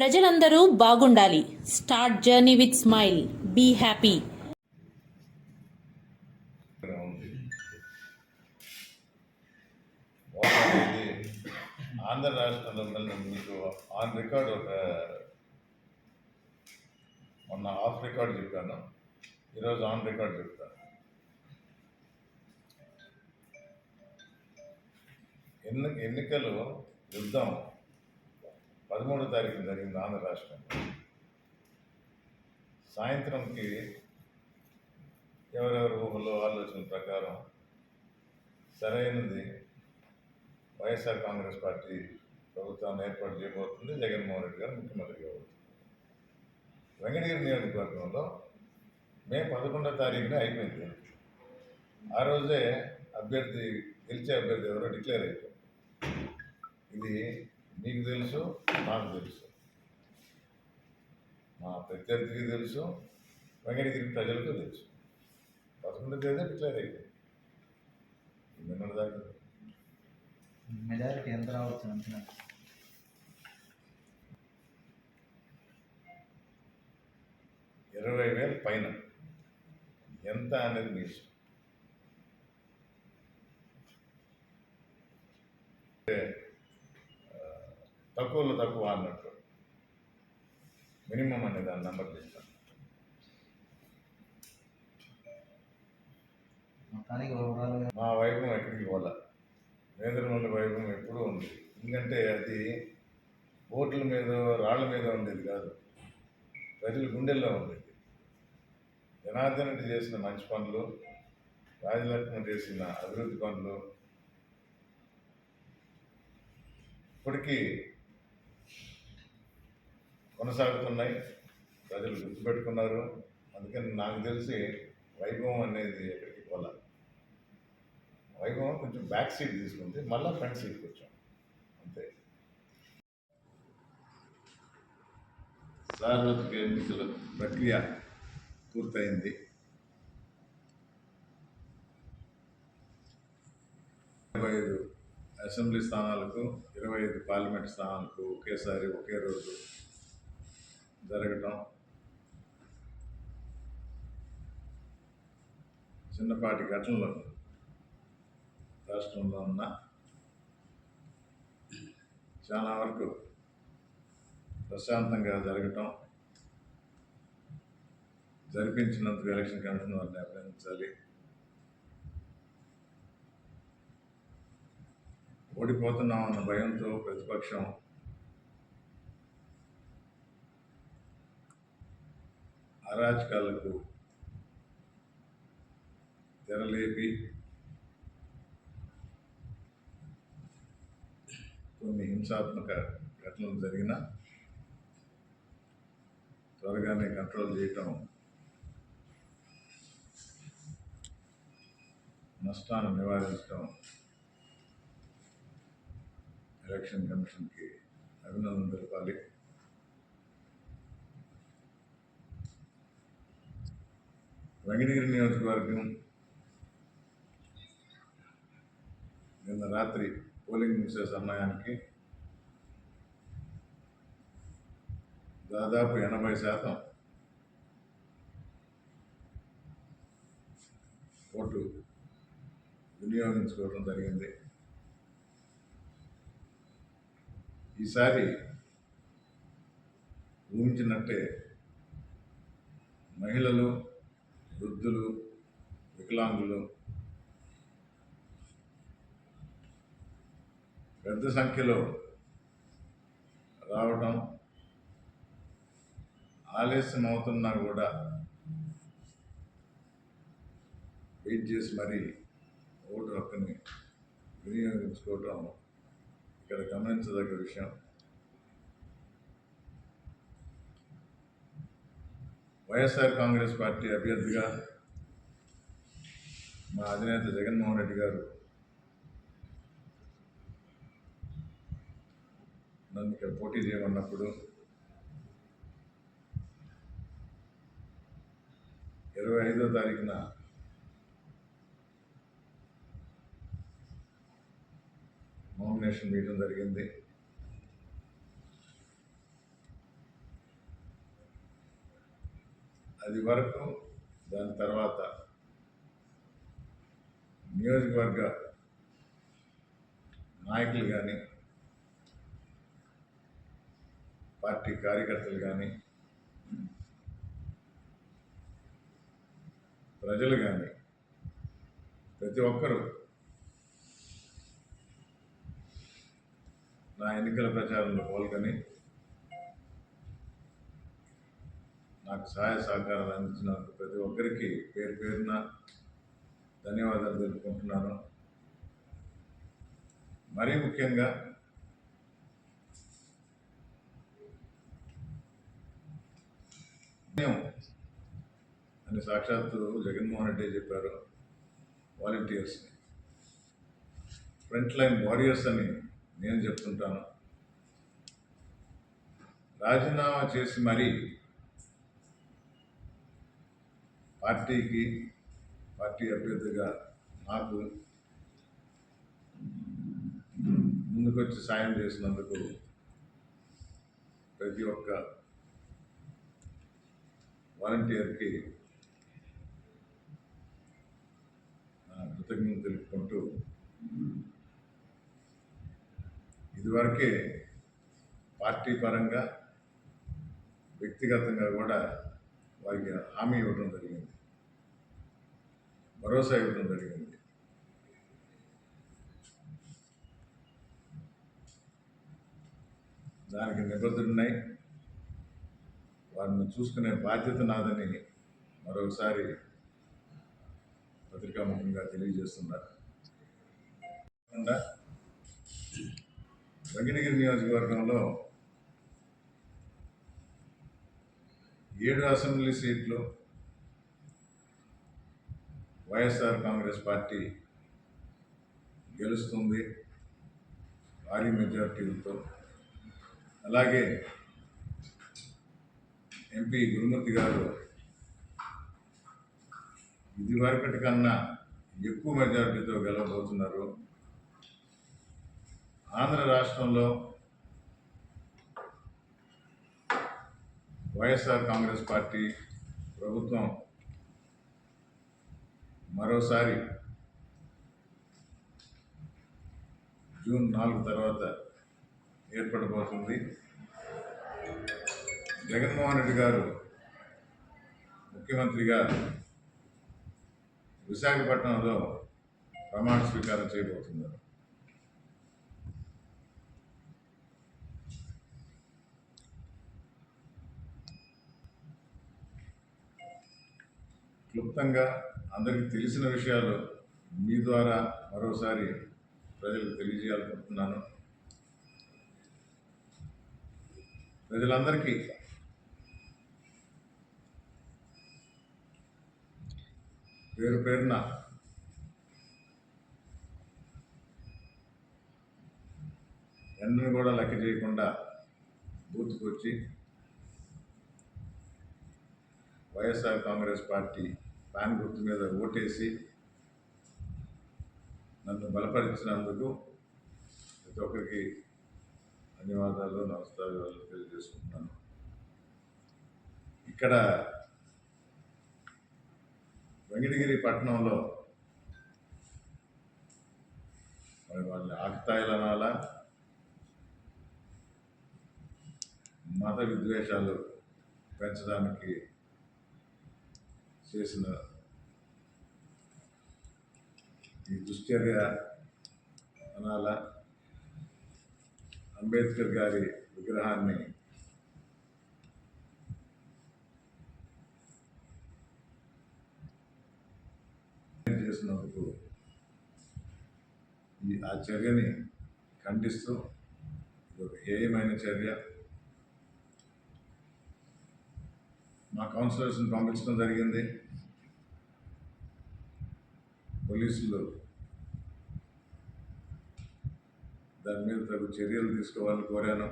ప్రజలందరూ బాగుండాలి. Start journey with smile be happy Andhra రాష్ట్రంలో మీకు ఆన్ రికార్డ్ ఒక మొన్న ఆఫ్ రికార్డ్ చెప్పాను. ఈరోజు ఆన్ రికార్డ్ చెప్తాను. ఎన్ని ఎన్నికలు యుద్ధం పదమూడో తారీఖు జరిగింది ఆంధ్ర రాష్ట్రంలో సాయంత్రంకి ఎవరెవరి ఊహలో ఆలోచన ప్రకారం సరైనది వైఎస్ఆర్ కాంగ్రెస్ పార్టీ ప్రభుత్వాన్ని ఏర్పాటు చేయబోతుంది. జగన్మోహన్ రెడ్డి గారు ముఖ్యమంత్రి కాబోతుంది వెంకటగిరి నియోజకవర్గంలో మే పదకొండో తారీఖున అయిపోయింది. ఆ రోజే అభ్యర్థి గెలిచే అభ్యర్థి ఎవరో డిక్లేర్ అయిపోయింది ఇది మీకు తెలుసు నాకు తెలుసు. మా ప్రత్యర్థికి తెలుసు వెంకటగిరి ప్రజలకు తెలుసు. పదకొండు తేదీ డిక్లేర్ అయిపోయింది. నిన్న దాకా. మెజారిటీ ఎంత రావచ్చు అంటున్నా? ఇరవై వేల పైన. ఎంత అనేది మీ ఇష్టం. తక్కువలో తక్కువ అన్నట్టు. మినిమం అనేది దాని నెంబర్ ఓవరాల్గా మా వైభవం ఎక్కడికి పోలే? నేంద్రమల్లి వైభవం ఎప్పుడూ ఉంది ఎందుకంటే అది ఓట్ల మీద రాళ్ళ మీద ఉండేది కాదు. ప్రజల గుండెల్లో ఉండేది. జనార్దన్ రెడ్డి చేసిన మంచి పనులు రాజలక్ష్మణ్ చేసిన అభివృద్ధి పనులు ఇప్పటికీ కొనసాగుతున్నాయి. ప్రజలు గుర్తుపెట్టుకున్నారు. అందుకని నాకు తెలిసి వైభవం అనేది ఎక్కడికి పోలే. వైభవం కొంచెం బ్యాక్ సీట్ తీసుకుంది మళ్ళీ ఫ్రంట్ సీట్కి వచ్చాం. అంతే. సార్వత్రిక ఎన్నికల ప్రక్రియ పూర్తయింది. ఇరవై ఐదు అసెంబ్లీ స్థానాలకు ఇరవై ఐదు పార్లమెంట్ స్థానాలకు ఒకేసారి ఒకే రోజు జరగటం. చిన్నపాటి ఘటనలు రాష్ట్రంలో ఉన్న చాలా వరకు ప్రశాంతంగా జరగటం జరిపించినందుకు ఎలక్షన్ కమిషన్ వారిని అభినందించాలి. ఓడిపోతున్నామన్న భయంతో ప్రతిపక్షం అరాచకాలకు తెరలేపి కొన్ని హింసాత్మక ఘటనలు జరిగినా త్వరగానే కంట్రోల్ చేయటం నష్టాన్ని నివారించడం ఎలక్షన్ కమిషన్కి అభినందన తెలపాలి. వెంకటగిరి నియోజకవర్గం నిన్న రాత్రి పోలింగ్ ముగిసే సమయానికి దాదాపు ఎనభై శాతం ఓటు వినియోగించుకోవడం జరిగింది. ఈసారి ఊహించినట్టే మహిళలు వృద్ధులు వికలాంగులు పెద్ద సంఖ్యలో రావడం ఆలస్యం అవుతున్నా కూడా వెయిట్ చేసి మరీ ఓటు హక్కుని వినియోగించుకోవటం ఇక్కడ గమనించదగ్గ విషయం. వైఎస్ఆర్ కాంగ్రెస్ పార్టీ అభ్యర్థిగా మా అధినేత జగన్మోహన్ రెడ్డి గారు నన్ను ఇక్కడ పోటీ చేయమన్నప్పుడు ఇరవై ఐదో తారీఖున నామినేషన్ వేయడం జరిగింది. అది వరకు దాని తర్వాత నియోజకవర్గ నాయకులు కానీ పార్టీ కార్యకర్తలు కానీ ప్రజలు కానీ ప్రతి ఒక్కరూ నా ఎన్నికల ప్రచారంలో పాల్గొని నాకు సహాయ సహకారాలు అందించిన ప్రతి ఒక్కరికి పేరు పేరున ధన్యవాదాలు తెలుపుకుంటున్నాను. మరీ ముఖ్యంగా మేము అని సాక్షాత్తు జగన్మోహన్ రెడ్డి చెప్పారు వాలంటీర్స్ని ఫ్రంట్ లైన్ వారియర్స్ అని నేను చెప్తుంటాను. రాజీనామా చేసి మరీ పార్టీకి పార్టీ అభ్యర్థిగా నాకు ముందుకొచ్చి సాయం చేసినందుకు ప్రతి ఒక్క వాలంటీర్కి నా కృతజ్ఞత తెలుపుకుంటూ ఇదివరకే పార్టీ పరంగా వ్యక్తిగతంగా కూడా వారికి హామీ ఇవ్వడం జరిగింది. భరోసా ఇవ్వడం జరిగింది. దానికి నిబద్ధులున్నాయి. వారిని చూసుకునే బాధ్యత నాదని మరొకసారి పత్రికాముఖంగా తెలియజేస్తున్నారు. కాకుండా వెంకటగిరి నియోజకవర్గంలో ఏడు అసెంబ్లీ సీట్లు వైఎస్ఆర్ కాంగ్రెస్ పార్టీ గెలుస్తుంది భారీ మెజార్టీలతో. అలాగే ఎంపీ గురుమూర్తి గారు ఇదివరకటి కన్నా ఎక్కువ మెజార్టీతో గెలవబోతున్నారు. ఆంధ్ర రాష్ట్రంలో వైఎస్ఆర్ కాంగ్రెస్ పార్టీ ప్రభుత్వం మరోసారి జూన్ నాలుగు తర్వాత ఏర్పడబోతుంది. జగన్మోహన్ రెడ్డి గారు ముఖ్యమంత్రిగా విశాఖపట్నంలో ప్రమాణ స్వీకారం చేయబోతున్నారు. క్లుప్తంగా అందరికీ తెలిసిన విషయాలు మీ ద్వారా మరోసారి ప్రజలకు తెలియజేయాలనుకుంటున్నాను. ప్రజలందరికీ పేరు పేరున ఎండను కూడా లెక్క చేయకుండా బూత్కు వచ్చి వైఎస్ఆర్ కాంగ్రెస్ పార్టీ ప్యాన్ గుర్తు మీద ఓటేసి నన్ను బలపరిచినందుకు ప్రతి ఒక్కరికి ధన్యవాదాలు నమస్కారాలు తెలియజేసుకుంటున్నాను. ఇక్కడ వెంకటగిరి పట్టణంలో మరి వాళ్ళ ఆకతాయిలు అనాలా? మత విద్వేషాలు పెంచడానికి చేసిన ఈ దుశ్చర్య అనాలా అంబేద్కర్ గారి విగ్రహాన్ని చేసినందుకు ఈ ఆ చర్యని ఖండిస్తూ ఒక హేయమైన చర్య మా కౌన్సిలర్స్ని పంపించడం జరిగింది. పోలీసులు దాని మీద తగు చర్యలు తీసుకోవాలని కోరాను.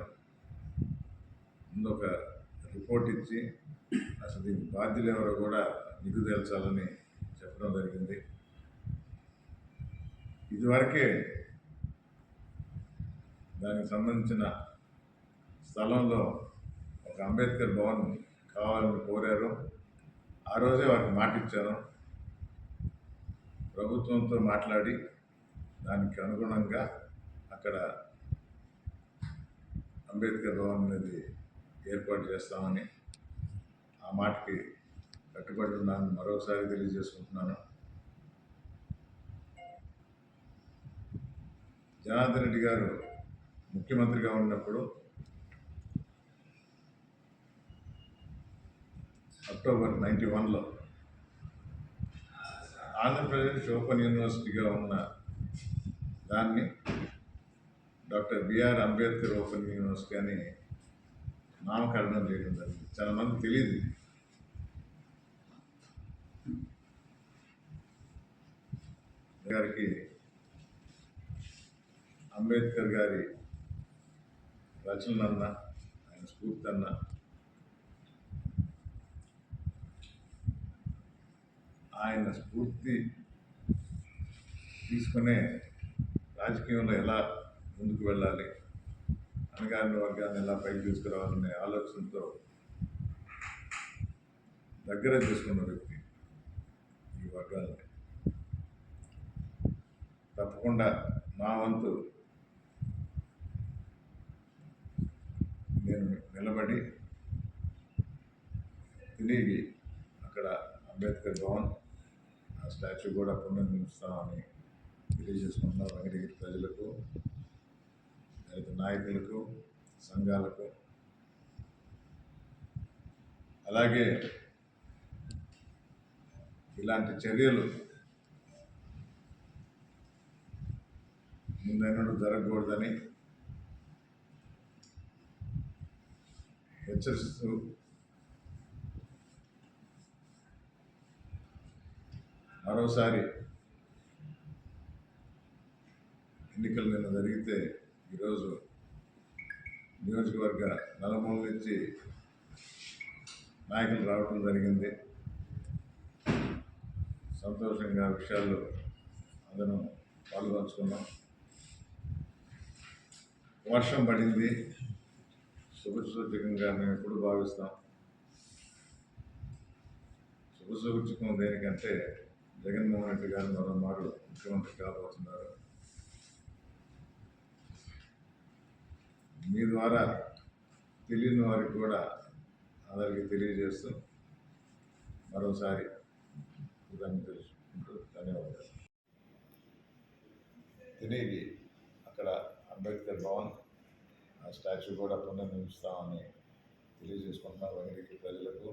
ముందు ఒక రిపోర్ట్ ఇచ్చి అసలు దీని బాధ్యులు ఎవరో కూడా నిధి తేల్చాలని చెప్పడం జరిగింది. ఇదివరకే దానికి సంబంధించిన స్థలంలో ఒక అంబేద్కర్ భవన్ కావాలని కోరారు. ఆ రోజే వారికి మాట ఇచ్చాను ప్రభుత్వంతో మాట్లాడి దానికి అనుగుణంగా అక్కడ అంబేద్కర్ భవన్ అనేది ఏర్పాటు చేస్తామని ఆ మాటకి కట్టుబడి ఉన్నాను మరోసారి తెలియజేసుకుంటున్నాను. జనార్దన్ రెడ్డి గారు ముఖ్యమంత్రిగా ఉన్నప్పుడు అక్టోబర్ నైంటీ వన్లో ఆంధ్రప్రదేశ్ ఓపెన్ యూనివర్సిటీగా ఉన్న దాన్ని doctor B R Ambedkar open university అని నామకరణం చేయడం జరిగింది. చాలా మంది తెలియదు గారికి అంబేద్కర్ గారి రచనలన్న ఆయన స్ఫూర్తి అన్న ఆయన స్ఫూర్తి తీసుకునే రాజకీయంలో ఎలా ముందుకు వెళ్ళాలి అనగారిన వర్గాన్ని ఎలా పైకి తీసుకురావాలనే ఆలోచనతో దగ్గర చేసుకున్న వ్యక్తి ఈ వర్గాలని. తప్పకుండా నా వంతు నేను నిలబడి తిరిగి అక్కడ అంబేద్కర్ భవన్ స్టాచ్యూ కూడా పునర్నిర్మిస్తామని తెలియజేసుకుంటున్నాం వెంకటగిరి ప్రజలకు దళిత నాయకులకు సంఘాలకు. అలాగే ఇలాంటి చర్యలు ముందైనడు జరగకూడదని హెచ్చరిస్తూ మరోసారి ఎన్నికలు నిన్న జరిగితే ఈరోజు నియోజకవర్గ నలుమూల నుంచి నాయకులు రావడం జరిగింది. సంతోషంగా విషయాల్లో అందరం పాల్గొంచుకున్నాం. వర్షం పడింది. శుభసూచకంగా మేము ఎప్పుడు భావిస్తాం. శుభసూచకం దేనికంటే జగన్మోహన్ రెడ్డి గారు మరో మారు ముఖ్యమంత్రి కాబోతున్నారు. మీ ద్వారా తెలియని వారికి కూడా అందరికీ తెలియజేస్తూ మరోసారి దాన్ని తెలుసుకుంటూ ధన్యవాదాలు. తినేది అక్కడ అంబేద్కర్ భవన్ ఆ స్టాచ్యూ కూడా పునర్నిర్మిస్తామని తెలియజేసుకుంటున్నాం వెంకటగిరి ప్రజలకు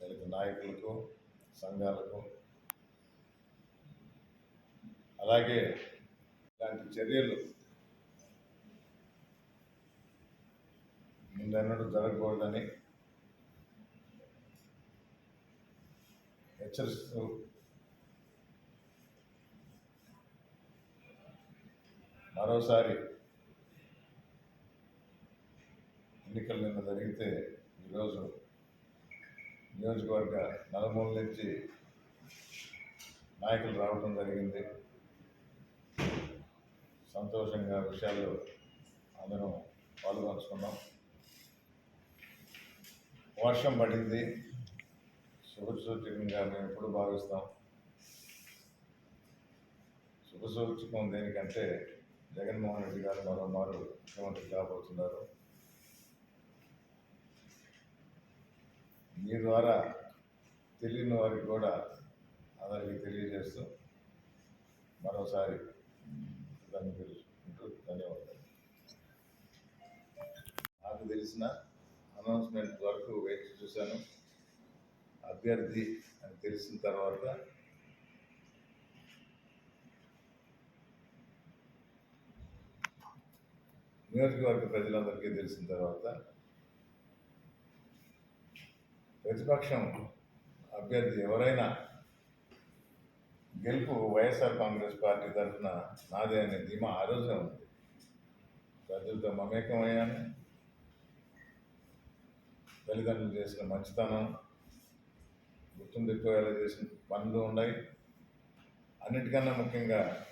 దళిత నాయకులకు సంఘాలకు. అలాగే ఇలాంటి చర్యలు ముందెన్నడూ జరగకూడదని హెచ్చరిస్తూ మరోసారి ఎన్నికలు నిన్న జరిగితే ఈరోజు నియోజకవర్గ నలుమూల నుంచి నాయకులు రావడం జరిగింది. సంతోషంగా విషయాలు అందరం పాల్గొంచుకున్నాం వర్షం పడింది. శుభసూచకంగా మేము ఎప్పుడు భావిస్తాం. శుభసూచకం దేనికంటే జగన్మోహన్ రెడ్డి గారు మరో మారు ముఖ్యమంత్రి కాబోతున్నారు. మీ ద్వారా తెలియని వారికి కూడా అందరికీ తెలియజేస్తూ మరోసారి దాన్ని తెలుసుకుంటూ ధన్యవాదాలు. నాకు తెలిసిన అనౌన్స్మెంట్ వరకు వేచి చూశాను. అభ్యర్థి అని తెలిసిన తర్వాత నియోజకవర్గ ప్రజలందరికీ తెలిసిన తర్వాత ప్రతిపక్షం అభ్యర్థి ఎవరైనా గెలుపు వైఎస్ఆర్ కాంగ్రెస్ పార్టీ తరఫున నాదే అనే ధీమా ఆ ఉంది. ప్రజలతో మమేకమయ్యాను. తల్లిదండ్రులు చేసిన మంచితనం గుర్తుండిపోయేలా చేసిన పనులు ఉన్నాయి. అన్నిటికన్నా ముఖ్యంగా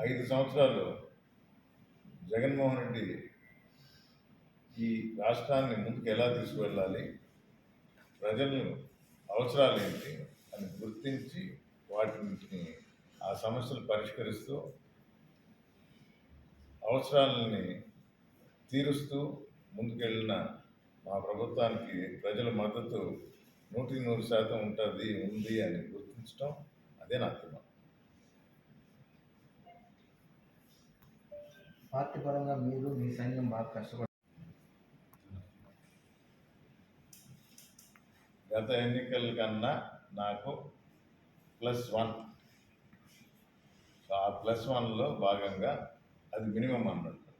ఐదు సంవత్సరాలు జగన్మోహన్ రెడ్డి ఈ రాష్ట్రాన్ని ముందుకు ఎలా తీసుకువెళ్ళాలి? ప్రజలు అవసరాలు ఏంటి అని గుర్తించి వాటిని ఆ సమస్యలు పరిష్కరిస్తూ అవసరాలని తీరుస్తూ ముందుకెళ్ళిన మా ప్రభుత్వానికి ప్రజల మద్దతు నూటికి నూరు శాతం ఉంటుంది ఉంది అని గుర్తించడం అదే నా తీర్మానం పార్టీ పరంగా మీరు మీ సైన్యం బాగా కష్టపడి గత ఎన్నికల కన్నా నాకు ప్లస్ వన్ ఆ ప్లస్ వన్లో భాగంగా అది మినిమం అన్నట్టు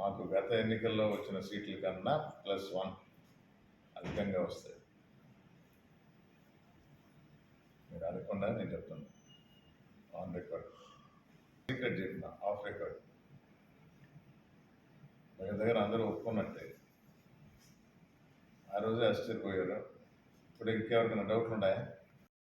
మాకు గత ఎన్నికల్లో వచ్చిన సీట్ల కన్నా ప్లస్ వన్ అధికంగా వస్తాయి. మీరు అనుకుండా నేను చెప్తాను ఆన్ రికార్డ్ సీక్రెట్ చెప్పిన ఆఫ్ రికార్డ్ దగ్గర దగ్గర అందరూ ఒప్పుకున్నట్టే. ఆ రోజే ఆశ్చర్యపోయారు. ഇവിടെ എനിക്ക് അവർക്ക് ഡൗട്ടുണ്ടായ